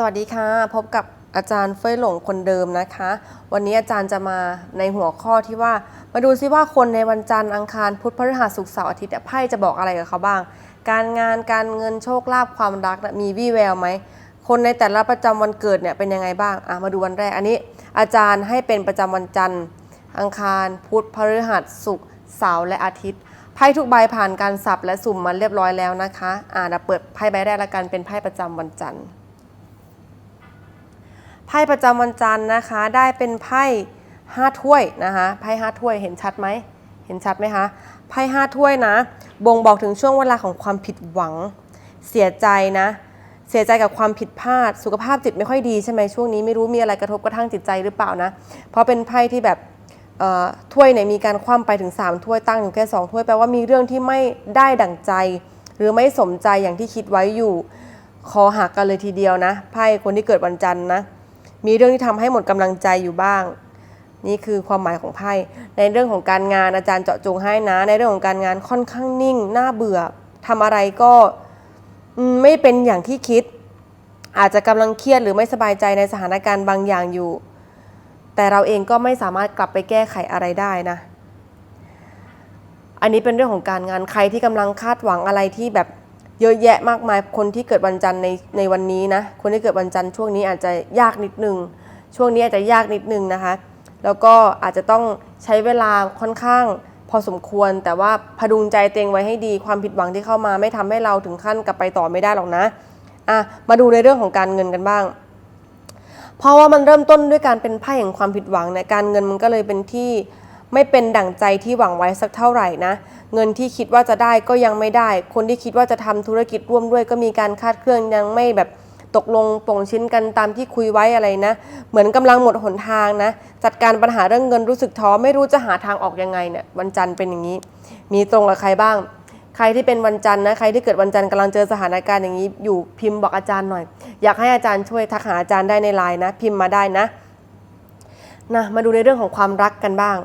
สวัสดีค่ะ พบกับอาจารย์เฟยหลงคนเดิมนะคะ วันนี้อาจารย์จะมาในหัวข้อที่ว่า มาดูซิว่าคนในวันจันทร์อังคารพุธพฤหัสศุกร์เสาร์อาทิตย์ไพ่จะบอกอะไรกับเขาบ้าง การงานการเงินโชคลาภความรักนะมีวี่แววไหมคนในแต่ละประจำวันเกิดเนี่ยเป็นยังไงบ้างอะมาดูวันแรกอันนี้ อาจารย์ให้เป็นประจำวันจันทร์ อังคารพุธพฤหัสศุกร์เสาร์และอาทิตย์ไพ่ทุกใบผ่านการสับและสุ่มมาเรียบร้อยแล้วนะคะอ่าเดี๋ยวเปิดไพ่ใบแรกละกันเป็นไพ่ประจำวันจันทร์ ไพ่ประจำวันจันทร์นะคะ ได้เป็นไพ่ห้าถ้วยนะคะ ไพ่ห้าถ้วยเห็นชัดไหม เห็นชัดไหมคะ ไพ่ห้าถ้วยนะ บ่งบอกถึงช่วงเวลาของความผิดหวัง เสียใจนะ เสียใจกับความผิดพลาด สุขภาพจิตไม่ค่อยดีใช่ไหมช่วงนี้ไม่รู้มีอะไรกระทบกระทั่งจิตใจหรือเปล่านะ เพราะเป็นไพ่ที่แบบถ้วยเนี่ยมีการคว่ำไปถึง 3 ถ้วยตั้งอยู่แค่ 2 ถ้วยแปลว่ามีเรื่องที่ไม่ได้ดั่งใจ หรือไม่สมใจอย่างที่คิดไว้อยู่ คอหักกันเลยทีเดียวนะไพ่คนที่เกิดวันจันทร์นะ มีเรื่องที่ทำให้หมดกำลังใจอยู่บ้าง นี่คือความหมายของไพ่ในเรื่องของการงานอาจารย์เจาะจงให้นะ ในเรื่องของการงานค่อนข้างนิ่งน่าเบื่อทำอะไรก็ไม่เป็นอย่างที่คิด อาจจะกำลังเครียดหรือไม่สบายใจในสถานการณ์บางอย่างอยู่ แต่เราเองก็ไม่สามารถกลับไปแก้ไขอะไรได้นะอันนี้เป็นเรื่องของการงานใครที่กำลังคาดหวังอะไรที่แบบ เยอะแยะมากมายคนที่เกิดวันจันทร์ในในวันนี้นะคนที่เกิดวันจันทร์ช่วงนี้อาจจะยากนิดนึง ช่วงนี้อาจจะยากนิดนึงนะคะ แล้วก็อาจจะต้องใช้เวลาค่อนข้างพอสมควร แต่ว่าพดุงใจเตวเองไว้ให้ดีความผิดหวังที่เข้ามาไม่ทำให้เราถึงขั้นกลับไปต่อไม่ได้หรอกนะอะมาดูในเรื่องของการเงินกันบ้าง เพราะว่ามันเริ่มต้นด้วยการเป็นไพ่แห่งความผิดหวังเนี่ยการเงินมันก็เลยเป็นที่ ไม่เป็นดั่งใจที่หวังไว้สักเท่าไหร่นะ เงินที่คิดว่าจะได้ก็ยังไม่ได้ คนที่คิดว่าจะทำธุรกิจร่วมด้วย ก็มีการคาดเคลื่อนยังไม่แบบตกลงปลงชิ้นกันตามที่คุยไว้อะไรนะ เหมือนกำลังหมดหนทางนะ จัดการปัญหาเรื่องเงินรู้สึกท้อไม่รู้จะหาทางออกยังไงเนี่ยวันจันทร์เป็นอย่างนี้ มีตรงกับใครบ้าง ใครที่เป็นวันจันทร์นะใครที่เกิดวันจันทร์กำลังเจอสถานการณ์อย่างนี้อยู่พิมพ์บอกอาจารย์หน่อย อยากให้อาจารย์ช่วยทักหาอาจารย์ได้ในไลน์นะ พิมพ์มาได้นะนะมาดูในเรื่องของความรักกันบ้าง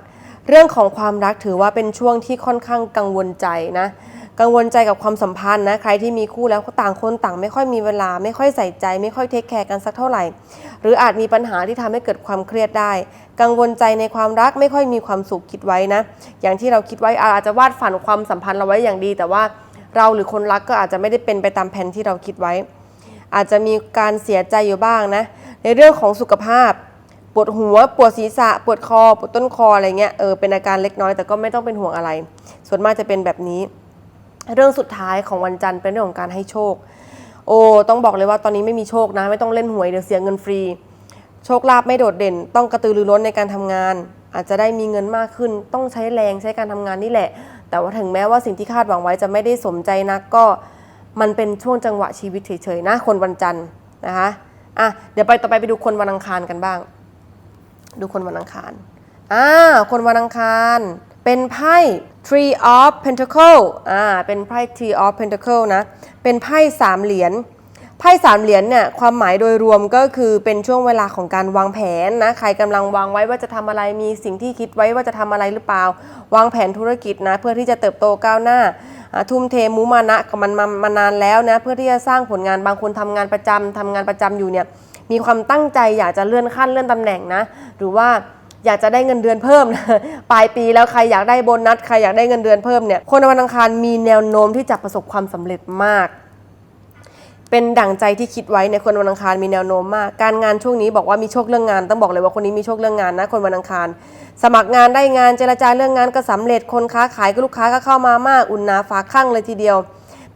เรื่องของความรักถือว่าเป็นช่วงที่ค่อนข้างกังวลใจนะ กังวลใจกับความสัมพันธ์นะใครที่มีคู่แล้วต่างคนต่างไม่ค่อยมีเวลา ไม่ค่อยใส่ใจ ไม่ค่อยเทคแคร์กันสักเท่าไหร่ หรืออาจมีปัญหาที่ทำให้เกิดความเครียดได้ กังวลใจในความรักไม่ค่อยมีความสุขคิดไว้นะ อย่างที่เราคิดไว้อาจจะวาดฝันความสัมพันธ์เราไว้อย่างดี แต่ว่าเราหรือคนรักก็อาจจะไม่ได้เป็นไปตามแผนที่เราคิดไว้ อาจจะมีการเสียใจอยู่บ้างนะในเรื่องของสุขภาพ ปวดหัว ปวดศีรษะ ปวดคอ ปวดต้นคออะไรเงี้ย เออ เป็นอาการเล็กน้อยแต่ก็ไม่ต้องเป็นห่วงอะไร ส่วนมากจะเป็นแบบนี้ เรื่องสุดท้ายของวันจันทร์เป็นเรื่องของการให้โชค โอ้ ต้องบอกเลยว่าตอนนี้ไม่มีโชคนะ ไม่ต้องเล่นหวยเดี๋ยวเสียเงินฟรี โชคลาภไม่โดดเด่น ต้องกระตือรือร้นในการทำงาน อาจจะได้มีเงินมากขึ้น ต้องใช้แรงใช้การทำงานนี่แหละ แต่ว่าถึงแม้ว่าสิ่งที่คาดหวังไว้จะไม่ได้สมใจนักก็มันเป็นช่วงจังหวะชีวิตเฉยๆนะ คนวันจันทร์นะคะ อะ เดี๋ยวไปต่อไปไปดูคนวันอังคารกันบ้าง ดูคนวันอังคารอ่าคนวันอังคารเป็นไพ่ Tree of Pentacle อ่าเป็นไพ่ Tree of Pentacle นะ เป็นไพ่สามเหรียญไพ่สามเหรียญเนี่ยความหมายโดยรวมก็คือเป็นช่วงเวลาของการวางแผนนะใครกำลังวางไว้ว่าจะทำอะไรมีสิ่งที่คิดไว้ว่าจะทำอะไรหรือเปล่า วางแผนธุรกิจนะ เพื่อที่จะเติบโตก้าวหน้า ทุ่มเทมุมานะกับมันมามานานแล้วนะเพื่อที่จะสร้างผลงานบางคนทำงานประจำทำงานประจำอยู่เนี่ย มีความตั้งใจอยากจะเลื่อนขั้นเลื่อนตำแหน่งนะ หรือว่าอยากจะได้เงินเดือนเพิ่มนะปลายปีแล้วใครอยากได้โบนัสใครอยากได้เงินเดือนเพิ่มเนี่ยคนวันอังคารมีแนวโน้มที่จะประสบความสำเร็จมาก เป็นดั่งใจที่คิดไว้ในคนวันอังคารมีแนวโน้มมาก การงานช่วงนี้บอกว่ามีโชคเรื่องงาน ต้องบอกเลยว่าคนนี้มีโชคเรื่องงานนะคนวันอังคาร สมัครงานได้งานเจรจาเรื่องงานก็สำเร็จคนค้าขายก็ลูกค้าก็เข้ามามาก อุ่นหนาฟาข้างเลยทีเดียว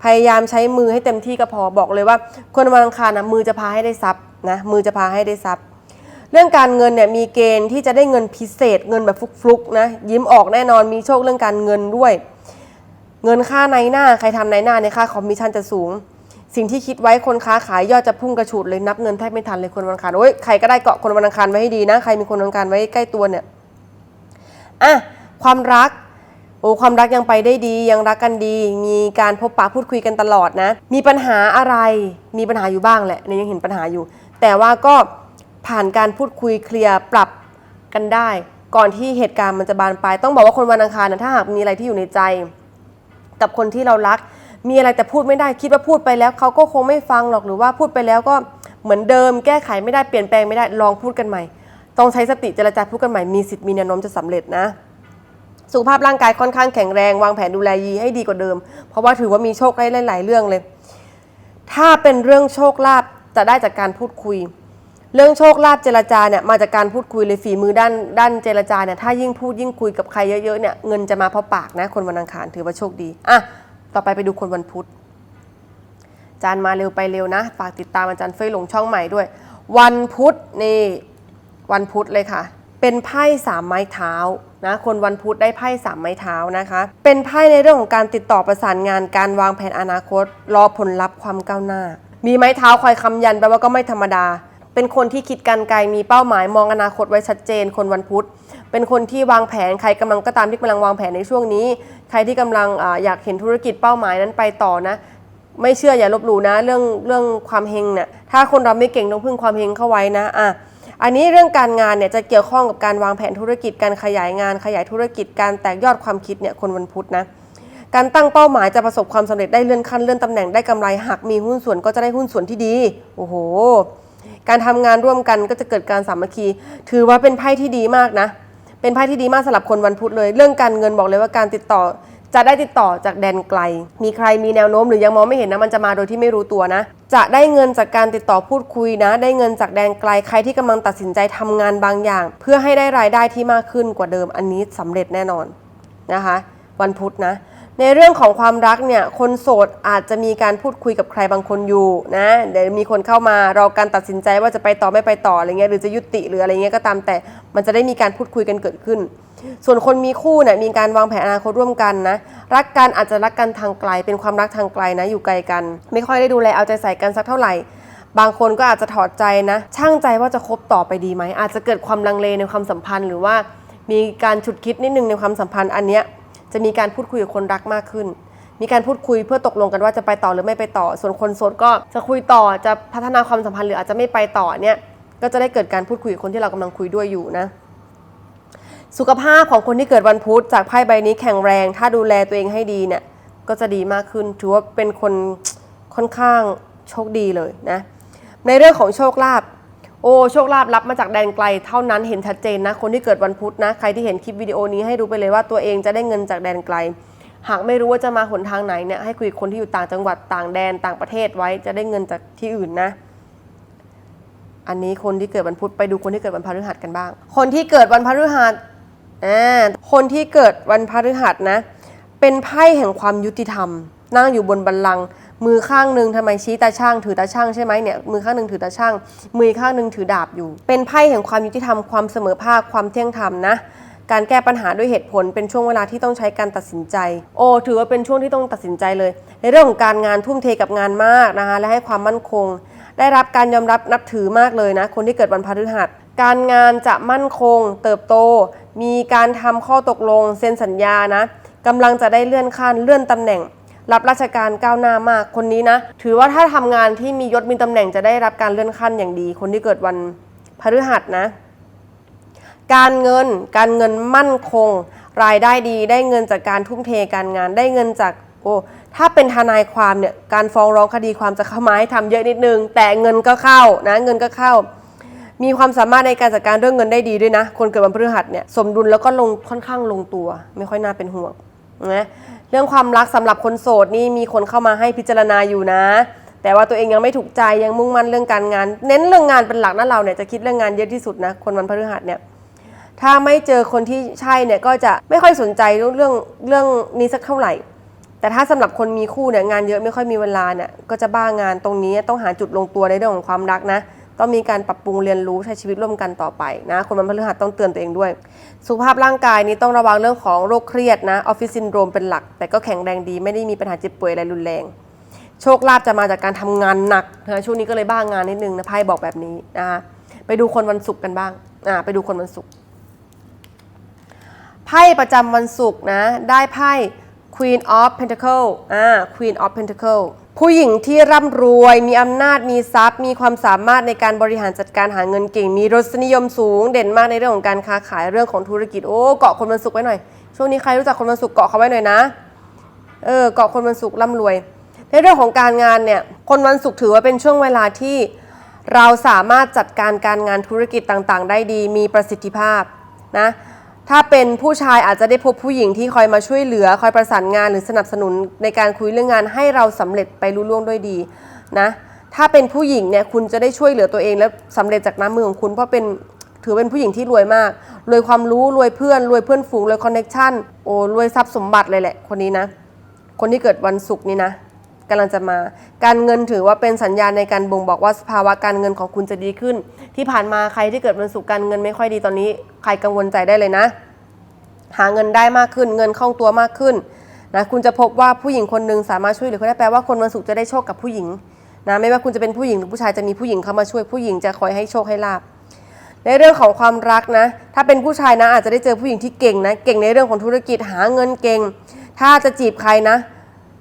พยายามใช้มือให้เต็มที่ก็พอบอกเลยว่า คนวันอังคารนะมือจะพาให้ได้ทรัพย์นะมือจะพาให้ได้ทรัพย์ เรื่องการเงินเนี่ยมีเกณฑ์ที่จะได้เงินพิเศษ เงินแบบฟลุกๆนะยิ้มออกแน่นอนมีโชคเรื่องการเงินด้วย เงินค่าในหน้าใครทำในหน้าในยค่าคอมมิชชั่นจะสูง สิ่งที่คิดไว้คนค้าขายยอดจะพุ่งกระฉูดเลยนับเงินแทบไม่ทันเลยคนวันอังคารโอ้ยใครก็ได้เกาะคนวันอังคารไว้ให้ดีนะใครมีคนวันอังคารไว้ใกล้ตัวเนี่ยอะความรัก โอ้ความรักยังไปได้ดียังรักกันดี มีการพบปะพูดคุยกันตลอดนะ มีปัญหาอะไรมีปัญหาอยู่บ้างแหละเนี่ยยังเห็นปัญหาอยู่ แต่ว่าก็ผ่านการพูดคุยเคลียร์ปรับกันได้ ก่อนที่เหตุการณ์มันจะบานปลายต้องบอกว่าคนวันอังคารนะถ้าหากมีอะไรที่อยู่ในใจ กับคนที่เรารัก มีอะไรแต่พูดไม่ได้คิดว่าพูดไปแล้วเขาก็คงไม่ฟังหรอกหรือว่าพูดไปแล้วก็เหมือนเดิม แก้ไขไม่ได้เปลี่ยนแปลงไม่ได้ลองพูดกันใหม่ ต้องใช้สติเจรจาพูดกันใหม่มีสิทธิ์มีแนวโน้มจะสำเร็จนะ สุขภาพร่างกายค่อนข้างแข็งแรงวางแผนดูแลยีให้ดีกว่าเดิม เพราะว่าถือว่ามีโชคได้หลายๆเรื่องเลย ถ้าเป็นเรื่องโชคลาภจะได้จากการพูดคุย เรื่องโชคลาภเจรจาเนี่ยมาจากการพูดคุยเลยฝีมือด้านด้านเจรจาเนี่ยถ้ายิ่งพูดยิ่งคุยกับใครเยอะๆเนี่ยเงินจะมาเพราะปากนะคนวันอังคารถือว่าโชคดีอะต่อไปไปดูคนวันพุธจารย์มาเร็วไปเร็วนะ ฝากติดตามอาจารย์เฟยหลงช่องใหม่ด้วย วันพุธนี่วันพุธเลยค่ะ เป็นไพ่สามไม้เท้า นะคนวันพุธได้ไพ่สามไม้เท้านะคะ เป็นไพ่ในเรื่องของการติดต่อประสานงานการวางแผนอนาคต รอผลลัพธ์ความก้าวหน้า มีไม้เท้าคอยคำยันแปลว่าก็ไม่ธรรมดา เป็นคนที่คิดการไกลมีเป้าหมายมองอนาคตไว้ชัดเจน คนวันพุธ เป็นคนที่วางแผนใครกำลังก็ตามที่กำลังวางแผนในช่วงนี้ ใครที่กำลังออยากเห็นธุรกิจเป้าหมายนั้นไปต่อนะไม่เชื่ออย่าลบหลู่นะเรื่องเรื่องความเฮงเนี่ยถ้าคนเราไม่เก่งต้องพึ่งความเฮงเข้าไว้นะอะ อันนี้เรื่องการงานเนี่ยจะเกี่ยวข้องกับการวางแผนธุรกิจการขยายงาน ขยายธุรกิจการแตกยอดความคิดเนี่ยคนวันพุธนะการตั้งเป้าหมายจะประสบความสำเร็จได้เลื่อนขั้นเลื่อนตำแหน่งได้กำไรหากมีหุ้นส่วนก็จะได้หุ้นส่วนที่ดีโอ้โหการทำงานร่วมกันก็จะเกิดการสามัคคี ถือว่าเป็นไพ่ที่ดีมากนะ เป็นไพ่ที่ดีมากสำหรับคนวันพุธเลย เรื่องการเงินบอกเลยว่าการติดต่อ จะได้ติดต่อจากแดนไกล มีใครมีแนวโน้มหรือยังมองไม่เห็นนะมันจะมาโดยที่ไม่รู้ตัวนะ จะได้เงินจากการติดต่อพูดคุยนะ ได้เงินจากแดนไกลใครที่กำลังตัดสินใจทำงานบางอย่าง เพื่อให้ได้รายได้ที่มากขึ้นกว่าเดิมอันนี้สำเร็จแน่นอนนะคะ วันพุธนะ ในเรื่องของความรักเนี่ย คนโสดอาจจะมีการพูดคุยกับใครบางคนอยู่นะ เดี๋ยวมีคนเข้ามารอการตัดสินใจว่าจะไปต่อไม่ไปต่ออะไรเงี้ยหรือจะยุติหรืออะไรเงี้ยก็ตามแต่ มันจะได้มีการพูดคุยกันเกิดขึ้น ส่วนคนมีคู่เนี่ยมีการวางแผนอนาคตร่วมกันนะ รักกันอาจจะรักกันทางไกล เป็นความรักทางไกลนะอยู่ไกลกัน ไม่ค่อยได้ดูแลเอาใจใส่กันสักเท่าไหร่ บางคนก็อาจจะถอดใจนะ ช่างใจว่าจะคบต่อไปดีไหมอาจจะเกิดความลังเลในความสัมพันธ์ หรือว่ามีการฉุดคิดนิดนึงในความสัมพันธ์อันเนี้ย จะมีการพูดคุยกับคนรักมากขึ้น มีการพูดคุยเพื่อตกลงกันว่าจะไปต่อหรือไม่ไปต่อ ส่วนคนโสดก็จะคุยต่อจะพัฒนาความสัมพันธ์หรืออาจจะไม่ไปต่อเนี่ยก็จะได้เกิดการพูดคุยกับคนที่เรากำลังคุยด้วยอยู่นะ สุขภาพของคนที่เกิดวันพุธจากไพ่ใบนี้แข็งแรง ถ้าดูแลตัวเองให้ดีเนี่ยก็จะดีมากขึ้นถือว่าเป็นคนค่อนข้างโชคดีเลยนะในเรื่องของโชคลาภ อ้โชคลาภรับมาจากแดนไกลเท่านั้นเห็นชัดเจนนะ คนที่เกิดวันพุธนะ ใครที่เห็นคลิปวิดีโอนี้ให้รู้ไปเลยว่าตัวเองจะได้เงินจากแดนไกล หากไม่รู้ว่าจะมาหนทางไหนเนี่ยให้คุยกับคนที่อยู่ต่างจังหวัดต่างแดนต่างประเทศไว้จะได้เงินจากที่อื่นนะ อันนี้คนที่เกิดวันพุธไปดูคนที่เกิดวันพฤหัสกันบ้าง คนที่เกิดวันพฤหัสอ่าคนที่เกิดวันพฤหัสนะ เป็นไพ่แห่งความยุติธรรม นั่งอยู่บนบัลลังก์ มือข้างหนึ่งทำไมชี้ตาช่าง ถือตาช่างใช่ไหมเนี่ยมือข้างหนึ่งถือตาช่าง มือข้างหนึ่งถือดาบอยู่ เป็นไพ่แห่งความยุติธรรมความเสมอภาคความเที่ยงธรรมนะการแก้ปัญหาด้วยเหตุผลเป็นช่วงเวลาที่ต้องใช้การตัดสินใจ โอ้ถือว่าเป็นช่วงที่ต้องตัดสินใจเลย ในเรื่องของการงานทุ่มเทกับงานมากนะคะและให้ความมั่นคง ได้รับการยอมรับนับถือมากเลยนะคนที่เกิดวันพฤหัส การงานจะมั่นคง เติบโต มีการทำข้อตกลง เซ็นสัญญานะกำลังจะได้เลื่อนขั้นเลื่อนตำแหน่ง รับราชการก้าวหน้ามากคนนี้นะ ถือว่าถ้าทำงานที่มียศมีตำแหน่งจะได้รับการเลื่อนขั้นอย่างดี คนที่เกิดวันพฤหัสนะ การเงินการเงินมั่นคง รายได้ดี ได้เงินจากการทุ่มเทการงานได้เงินจากโอ้ถ้าเป็นทนายความเนี่ยการฟ้องร้องคดีความจะเข้ามาให้ทำเยอะนิดนึง แต่เงินก็เข้านะเงินก็เข้า มีความสามารถในการจัดการเรื่องเงินได้ดีด้วยนะ คนเกิดวันพฤหัสเนี่ยสมดุลแล้วก็ลงค่อนข้างลงตัว ไม่ค่อยน่าเป็นห่วงนะ เรื่องความรักสำหรับคนโสดนี่มีคนเข้ามาให้พิจารณาอยู่นะ แต่ว่าตัวเองยังไม่ถูกใจยังมุ่งมั่นเรื่องการงาน เน้นเรื่องงานเป็นหลักนะเราเนี่ยจะคิดเรื่องงานเยอะที่สุดนะคนวันพฤหัสเนี่ยถ้าไม่เจอคนที่ใช่เนี่ยก็จะไม่ค่อยสนใจเรื่องเรื่องเรื่องนี้สักเท่าไหร่ แต่ถ้าสำหรับคนมีคู่เนี่ยงานเยอะไม่ค่อยมีเวลาเนี่ยก็จะบ้างานตรงนี้ต้องหาจุดลงตัวในเรื่องของความรักนะ ต้องมีการปรับปรุงเรียนรู้ใช้ชีวิตร่วมกันต่อไปนะคนวันพฤหัสต้องเตือนตัวเองด้วย สุขภาพร่างกายนี้ต้องระวังเรื่องของโรคเครียดนะออฟฟิศซินโดรมเป็นหลัก แต่ก็แข็งแรงดีไม่ได้มีปัญหาเจ็บป่วยอะไรรุนแรง โชคลาภจะมาจากการทำงานหนักนะช่วงนี้ก็เลยบ้างงานนิดนึงนะไพ่บอกแบบนี้นะคะไปดูคนวันศุกร์กันบ้างอ่าไปดูคนวันศุกร์ไพ่ประจำวันศุกร์นะได้ไพ่ Queen of Pentacle อ่า Queen of Pentacle ผู้หญิงที่ร่ำรวยมีอำนาจมีทรัพย์ มีความสามารถในการบริหารจัดการหาเงินเก่ง มีรสนิยมสูง เด่นมากในเรื่องของการค้าขายเรื่องของธุรกิจโอ้เกาะคนวันศุกร์ไว้หน่อยช่วงนี้ใครรู้จักคนวันศุกร์เกาะเขาไว้หน่อยนะเออเกาะคนวันศุกร์ร่ำรวย ในเรื่องของการงานเนี่ยคนวันศุกร์ถือว่าเป็นช่วงเวลาที่เราสามารถจัดการการงานธุรกิจต่างๆ ได้ดี มีประสิทธิภาพนะ ถ้าเป็นผู้ชายอาจจะได้พบผู้หญิงที่คอยมาช่วยเหลือ คอยประสานงานหรือสนับสนุนในการคุยเรื่องงานให้เราสำเร็จไปรุ่ล่วงด้วยดีนะถ้าเป็นผู้หญิงเนี่ยคุณจะได้ช่วยเหลือตัวเอง และสำเร็จจากน้ำมือของคุณเพราะเป็นถือเป็นผู้หญิงที่รวยมาก รวยความรู้ รวยเพื่อน รวยเพื่อนฝูง รวยคอนเน็ชันโอ้รวยทรัพย์สมบัติเลยแหละ คนนี้นะ คนที่เกิดวันศุกร์นี้นะ กำลังจะมา การเงินถือว่าเป็นสัญญาณในการบ่งบอกว่าสภาวะการเงินของคุณจะดีขึ้น ที่ผ่านมาใครที่เกิดวันศุกร์การเงินไม่ค่อยดีตอนนี้ ใครกังวลใจได้เลยนะ หาเงินได้มากขึ้น เงินคล่องตัวมากขึ้นนะคุณจะพบว่าผู้หญิงคนหนึ่งสามารถช่วยเหลือคุณได้แปลว่าคนวันศุกร์จะได้โชคกับผู้หญิงนะไม่ว่าคุณจะเป็นผู้หญิงหรือผู้ชายจะมีผู้หญิงเข้ามาช่วยผู้หญิงจะคอยให้โชคให้ลาบในเรื่องของความรักนะ ถ้าเป็นผู้ชายนะอาจจะได้เจอผู้หญิงที่เก่งนะ เก่งในเรื่องของธุรกิจหาเงินเก่ง ถ้าจะจีบใครนะ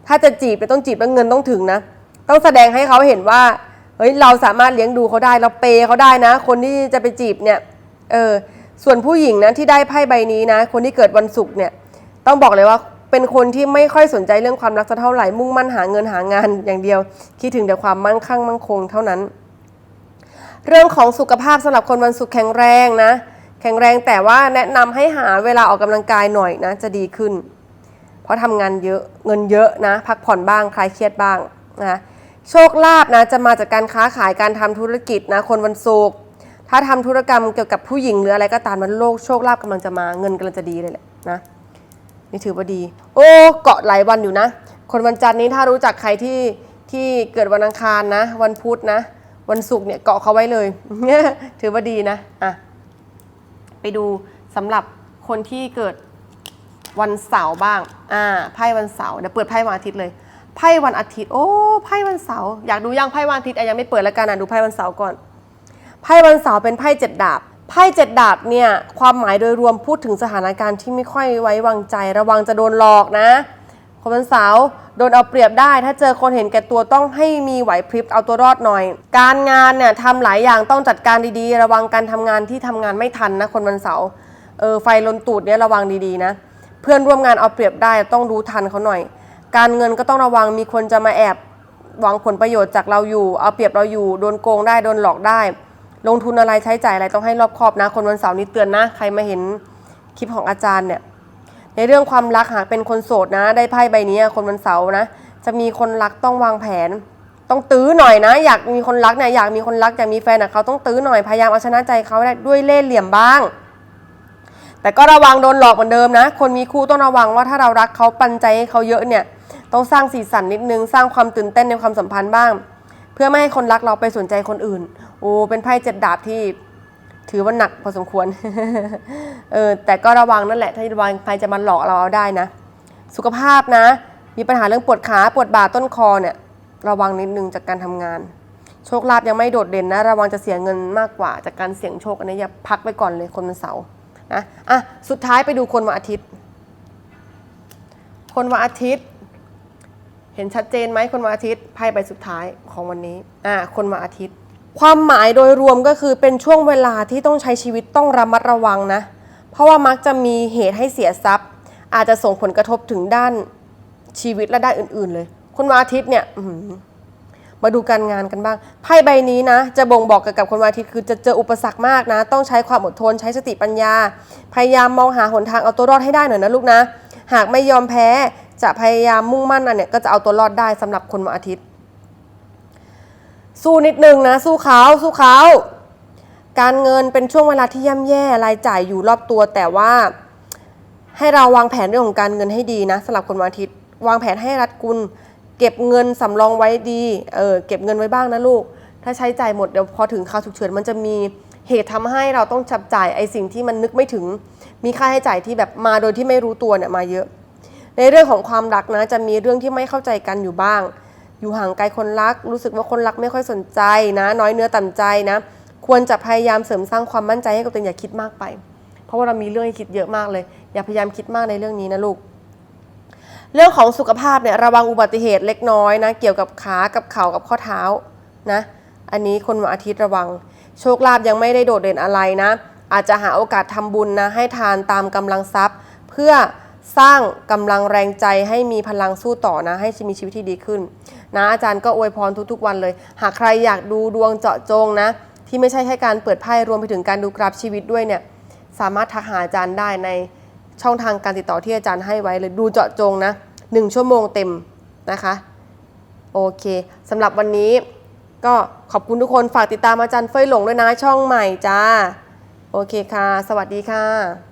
ถ้าจะจีบเนี่ยต้องจีบแล้วเงินต้องถึงนะ ต้องแสดงให้เขาเห็นว่า เฮ้ยเราสามารถเลี้ยงดูเขาได้เราเปย์เขาได้นะ คนที่จะไปจีบเนี่ย เออ ส่วนผู้หญิงนะที่ได้ไพ่ใบนี้นะ คนที่เกิดวันศุกร์เนี่ย ต้องบอกเลยว่าเป็นคนที่ไม่ค่อยสนใจเรื่องความรักสักเท่าไหร่ มุ่งมั่นหาเงินหางานอย่างเดียว คิดถึงแต่ความมั่งคั่งมั่งคงเท่านั้น เรื่องของสุขภาพสำหรับคนวันศุกร์แข็งแรงนะ แข็งแรงแต่ว่าแนะนำให้หาเวลาออกกำลังกายหน่อยนะ จะดีขึ้น เพราะทำงานเยอะเงินเยอะนะ พักผ่อนบ้างคลายเครียดบ้างนะโชคลาภนะจะมาจากการค้าขายการทำธุรกิจนะคนวันศุกร์ถ้าทำธุรกรรมเกี่ยวกับผู้หญิงหรืออะไรก็ตามมันโลกโชคลาภกำลังจะมาเงินกำลังจะดีเลยแหละนะนี่ถือว่าดี โอ้เกาะหลายวันอยู่นะ คนวันจันทร์นี้ถ้ารู้จักใครที่ที่เกิดวันอังคารนะ วันพุธนะ วันศุกร์เนี่ยเกาะเขาไว้เลยถือว่าดีนะอะไปดูสำหรับคนที่เกิด วันเสาร์บ้าง อ่า ไพ่วันเสาร์ เดี๋ยวเปิดไพ่วันอาทิตย์เลย ไพ่วันอาทิตย์ โอ้ ไพ่วันเสาร์ อยากดูยังไพ่วันอาทิตย์อะยังไม่เปิดแล้วกันอะดูไพ่วันเสาร์ก่อน ไพ่วันเสาร์เป็นไพ่เจ็ดดาบ ไพ่เจ็ดดาบเนี่ย ความหมายโดยรวมพูดถึงสถานการณ์ที่ไม่ค่อยไว้วางใจ ระวังจะโดนหลอกนะ คนวันเสาร์โดนเอาเปรียบได้ ถ้าเจอคนเห็นแก่ตัวต้องให้มีไหวพริบเอาตัวรอดหน่อย การงานเนี่ยทำหลายอย่างต้องจัดการดีๆ ระวังการทำงานที่ทำงานไม่ทันนะคนวันเสาร์ เออไฟลนตูดเนี่ยระวังดีๆนะ พื่อนร่วมงานเอาเปรียบได้ต้องรู้ทันเขาหน่อย การเงินก็ต้องระวังมีคนจะมาแอบหวังผลประโยชน์จากเราอยู่ เอาเปรียบเราอยู่โดนโกงได้โดนหลอกได้ ลงทุนอะไรใช้จ่ายอะไรต้องให้รอบคอบนะ คนวันเสาร์นี้เตือนนะ ใครมาเห็นคลิปของอาจารย์เนี่ยในเรื่องความรักหากเป็นคนโสดนะ ได้ไพ่ใบนี้คนวันเสาร์นะ จะมีคนรักต้องวางแผน ต้องตื้อหน่อยนะ อยากมีคนรักเนี่ยอยากมีคนรักอยากมีแฟนอะเขาต้องตื้อหน่อยพยายามเอาชนะใจเขาได้ด้วยเล่ห์เหลี่ยมบ้าง แต่ก็ระวังโดนหลอกเหมือนเดิมนะ คนมีคู่ต้องระวังว่าถ้าเรารักเขาปันใจให้เขาเยอะเนี่ย ต้องสร้างสีสันนิดนึง สร้างความตื่นเต้นในความสัมพันธ์บ้าง เพื่อไม่ให้คนรักเราไปสนใจคนอื่น โอ้เป็นไพ่เจ็ดดาบที่ถือว่าหนักพอสมควร เออ แต่ก็ระวังนั่นแหละ ถ้าระวังใครจะมาหลอกเราเอาได้นะ สุขภาพนะ มีปัญหาเรื่องปวดขา ปวดบ่า ต้นคอเนี่ย ระวังนิดนึงจากการทำงาน โชคลาภยังไม่โดดเด่นนะ ระวังจะเสียเงินมากกว่าจากการเสี่ยงโชคอันนี้อย่าพักไว้ก่อนเลยคนวันเสาร์ นะอะสุดท้ายไปดูคนวันอาทิตย์ คนวันอาทิตย์ เห็นชัดเจนไหมคนวันอาทิตย์ไพ่ใบสุดท้ายของวันนี้อ่าคนวันอาทิตย์ ความหมายโดยรวมก็คือเป็นช่วงเวลาที่ต้องใช้ชีวิตต้องระมัดระวังนะ เพราะว่ามักจะมีเหตุให้เสียทรัพย์ อาจจะส่งผลกระทบถึงด้านชีวิตและด้านอื่น ๆ เลย คนวันอาทิตย์เนี่ยอื มาดูการงานกันบ้าง ไพ่ใบนี้นะ จะบ่งบอกเกี่ยวกับคนวันอาทิตย์คือจะเจออุปสรรคมากนะ ต้องใช้ความอดทนใช้สติปัญญา พยายามมองหาหนทางเอาตัวรอดให้ได้หน่อยนะลูกนะ หากไม่ยอมแพ้จะพยายามมุ่งมั่นอันเนี่ยก็จะเอาตัวรอดได้สำหรับคนวันอาทิตย์ สู้นิดนึงนะ สู้เขาสู้เขาการเงินเป็นช่วงเวลาที่ย่ำแย่รายจ่ายอยู่รอบตัว แต่ว่าให้เราวางแผนเรื่องของการเงินให้ดีนะสำหรับคนวันอาทิตย์ วางแผนให้รัดกุล เก็บเงินสำรองไว้ดี เออเก็บเงินไว้บ้างนะลูก ถ้าใช้จ่ายหมดเดี๋ยวพอถึงคราวฉุกเฉินมันจะมีเหตุทำให้เราต้องจับจ่ายไอ้สิ่งที่มันนึกไม่ถึง มีค่าใช้จ่ายที่แบบมาโดยที่ไม่รู้ตัวเนี่ยมาเยอะ ในเรื่องของความรักนะ จะมีเรื่องที่ไม่เข้าใจกันอยู่บ้าง อยู่ห่างไกลคนรัก รู้สึกว่าคนรักไม่ค่อยสนใจนะ น้อยเนื้อต่ำใจนะ ควรจะพยายามเสริมสร้างความมั่นใจให้กับตัวเองอย่าคิดมากไป เพราะว่าเรามีเรื่องให้คิดเยอะมากเลย อย่าพยายามคิดมากในเรื่องนี้นะลูก เรื่องของสุขภาพเนี่ยระวังอุบัติเหตุเล็กน้อยนะ เกี่ยวกับขากับเข่ากับข้อเท้านะ อันนี้คนวันอาทิตย์ระวัง โชคลาภยังไม่ได้โดดเด่นอะไรนะ อาจจะหาโอกาสทำบุญนะให้ทานตามกำลังทรัพย์ เพื่อสร้างกำลังแรงใจให้มีพลังสู้ต่อนะ ให้มีชีวิตที่ดีขึ้น นะอาจารย์ก็อวยพรทุกๆวันเลย หากใครอยากดูดวงเจาะจงนะ ที่ไม่ใช่แค่การเปิดไพ่รวมไปถึงการดูกราฟชีวิตด้วยเนี่ยสามารถทักหาอาจารย์ได้ในช่องทางการติดต่อที่อาจารย์ให้ไว้เลยดูเจาะจงนะ หนึ่งชั่วโมงเต็มนะคะโอเคสำหรับวันนี้ก็ขอบคุณทุกคนฝากติดตามอาจารย์เฟยหลงด้วยนะช่องใหม่จ้า โอเคค่ะ สวัสดีค่ะ